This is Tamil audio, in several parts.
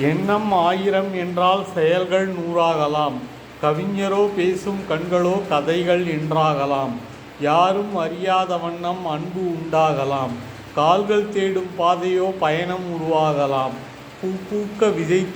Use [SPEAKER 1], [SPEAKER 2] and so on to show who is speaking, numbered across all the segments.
[SPEAKER 1] எண்ணம் ஆயிரம் என்றால் செயல்கள் நூறாகலாம். கவிஞரோ பேசும் கண்களோ கதைகள் என்றாகலாம். யாரும் அறியாத வண்ணம் அன்பு உண்டாகலாம். கால்கள் தேடும் பாதையோ பயணம் உருவாகலாம். பூ பூக்க விதை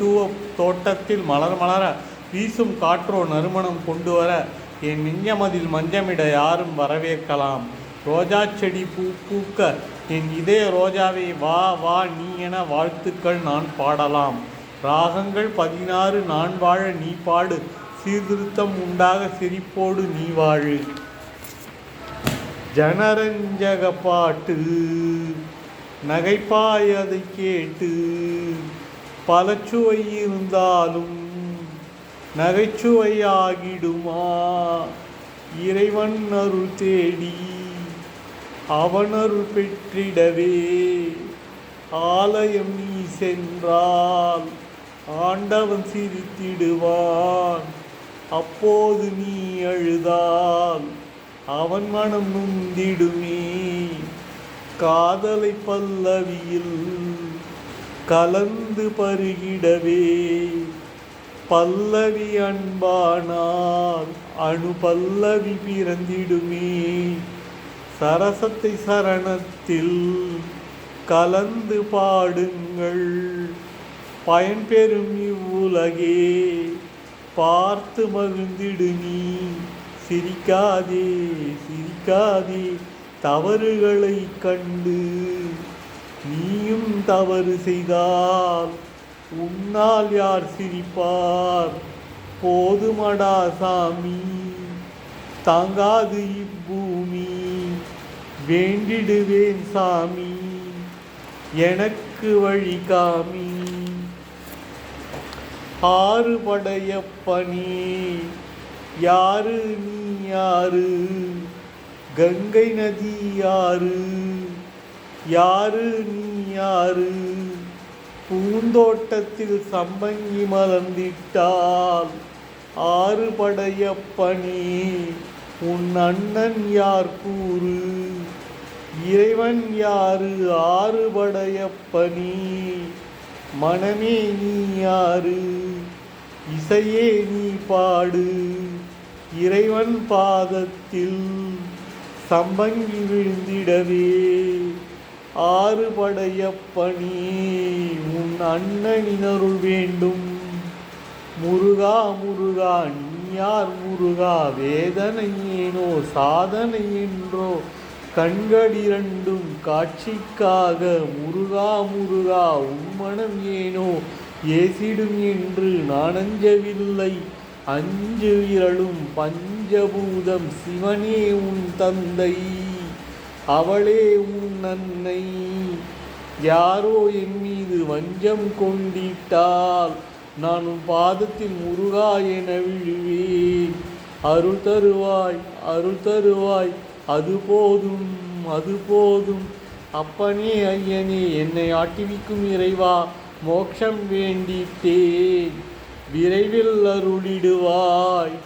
[SPEAKER 1] தோட்டத்தில் மலர் மலர வீசும் காற்றோ நறுமணம் கொண்டு வர என் நெஞ்சமதில் மஞ்சமிட யாரும் வரவேற்கலாம். ரோஜா செடி பூ பூக்க என் இதய ரோஜாவை வா வா நீ என வாழ்த்துக்கள் நான் பாடலாம். ராகங்கள் பதினாறு நான் வாழ நீ பாடு. சீர்திருத்தம் உண்டாக சிரிப்போடு நீ வாழு. ஜனரஞ்சக பாட்டு நகைப்பாய் அதை கேட்டு. பலச்சுவை இருந்தாலும் நகைச்சுவையாகிடுமா இறைவன் அருள் தேடி அவன் பெற்றிடவே. ஆலயம் நீ சென்றால் ஆண்டவன் சிரித்திடுவான். அப்போது நீ அழுதால் அவன் மனம் நுந்திடுமே. காதலை பல்லவியில் கலந்து பருகிடவே. பல்லவி அன்பானால் அணு பல்லவி பிறந்திடுமே. சரசத்தை சரணத்தில் கலந்து பாடுங்கள். பயன்பெறும் இவ்வுலகே பார்த்து மகிழ்ந்திடு நீ. சிரிக்காதே சிரிக்காதே தவறுகளை கண்டு. நீயும் தவறு செய்தால் உன்னால் யார் சிரிப்பார்? போதுமடா சாமி. தாங்காது இப்பூமி. வேண்டிடுவேன் சாமி. எனக்கு வழி காமி. ஆறு பணி யாரு நீ யாரு? கங்கை நதி யாரு? யாரு நீ யாரு? பூந்தோட்டத்தில் சம்பங்கி மலர்ந்திட்டால் ஆறு படைய பணி அண்ணன் யார் கூறு? இறைவன் யாரு? ஆறுபடையப்பனி. மனமே நீ யாரு? இசையே நீ பாடு. இறைவன் பாதத்தில் சம்பங்கி விழுந்திடவே. ஆறுபடையப்பனி உன் அண்ணனினருள் வேண்டும். முருகா முருகான் நீ யார் முருகா வேதனை ஏனோ சாதனை என்றோ கண்களிரண்டும் காட்சிக்காக முருகா முருகா உம்மனம் ஏனோ ஏசிடும் என்று நான் அஞ்சு விரலும் பஞ்சபூதம் சிவனே உன் தந்தை அவளே உன் அன்னை யாரோ என் மீது வஞ்சம் கொண்டிட்டால் நான் உன் பாதத்தில் முருகா என விழுவேன். அருள் தருவாய் அருள் தருவாய் அது போதும் அது போதும். அப்பனே ஐயனே என்னை ஆட்டிவிக்கும் இறைவா மோட்சம் வேண்டிட்டேன் விரைவில் அருளிடுவாய்.